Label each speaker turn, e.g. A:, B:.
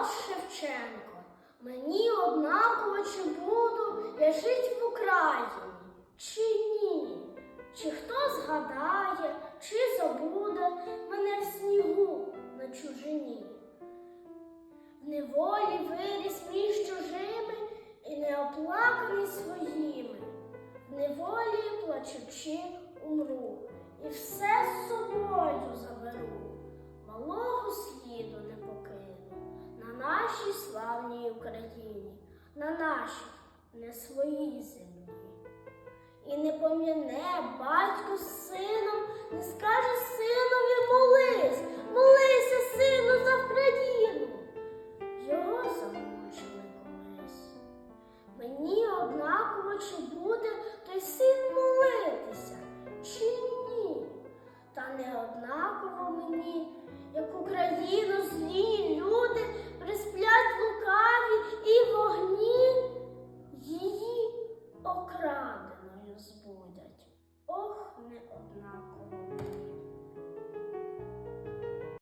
A: Тарас Шевченко. Мені однаково, чи буду я жить в Україні, чи ні. Чи хто згадає, чи забуде мене в снігу на чужині. В неволі виріс між чужими і неоплаканий своїми. В неволі плачучи нашій славній Україні, на нашій не своїй землі. І не поміне батько розбудять. Ох, не однако.